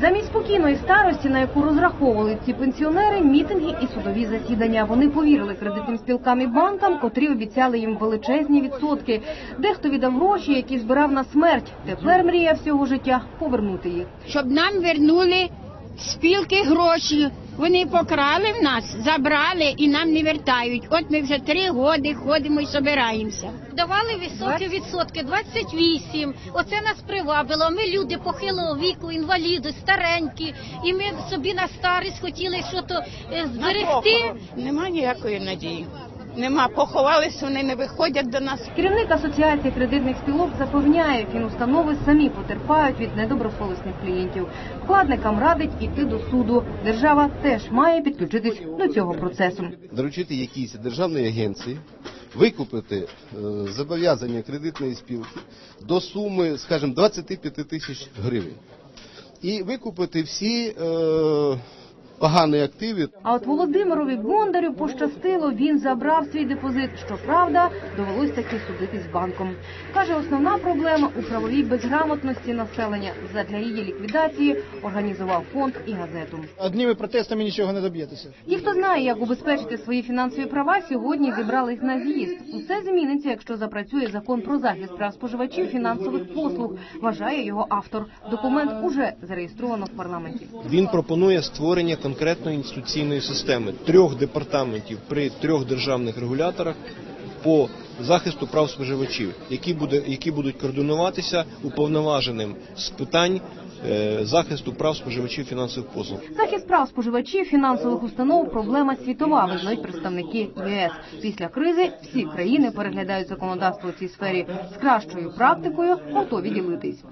Замість спокійної старості, на яку розраховували ці пенсіонери, мітинги і судові засідання. Вони повірили кредитним спілкам і банкам, котрі обіцяли їм величезні відсотки. Дехто віддав гроші, які збирав на смерть. Тепер мрія всього життя повернути їх. щоб нам вернули спілки гроші. Вони покрали в нас, забрали і нам не вертають. От ми вже три роки ходимо і собираємося. Давали високі відсотки, 28. Оце нас привабило. Ми люди похилого віку, інваліди, старенькі, і ми собі на старість хотіли щось е, зберегти. Нема ніякої надії. Нема. Поховались, вони не виходять до нас. Керівник асоціації кредитних спілок запевняє, фінустанови самі потерпають від недобросовісних клієнтів. Вкладникам радить іти до суду. Держава теж має підключитись до цього процесу. доручити якійсь державній агенції викупити е, зобов'язання кредитної спілки до суми, скажімо, 25 тисяч гривень. І викупити всі е, погані активи, А от Володимирові Бондарю пощастило, він забрав свій депозит. Щоправда, довелось таки судитись з банком. Каже, основна проблема у правовій безграмотності населення. Задля її ліквідації організував фонд і газету. Одними протестами нічого не доб'єтеся. Ті, хто знає, як убезпечити свої фінансові права, сьогодні зібрались на з'їзд. Усе зміниться, якщо запрацює закон про захист прав споживачів фінансових послуг. Вважає його автор. Документ уже зареєстровано в парламенті. Він пропонує створення конкретної інституційної системи. Трьох департаментів при трьох державних регуляторах по захисту прав споживачів, які буде які будуть координуватися уповноваженим з питань е, захисту прав споживачів фінансових послуг. Захист прав споживачів фінансових установ проблема світова, визнають представники ЄС. Після кризи всі країни переглядають законодавство у цій сфері з кращою практикою, готові ділитись.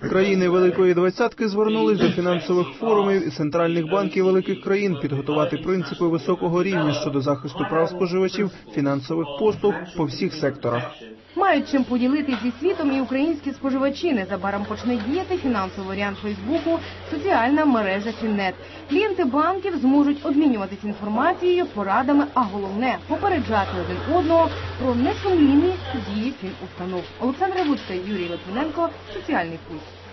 Країни Великої Двадцятки звернулись до фінансових форумів і центральних банків великих країн підготувати принципи високого рівня щодо захисту прав споживачів фінансових послуг по всіх секторах. Мають чим поділитись зі світом і українські споживачі. Незабаром почне діяти фінансовий варіант Фейсбуку, соціальна мережа Фіннет. Клієнти банків зможуть обмінюватись інформацією, порадами, а головне попереджати один одного про несумлінні дії фінустанов. Олександра Гуцька, Юрій Литвиненко, соціальний пульс.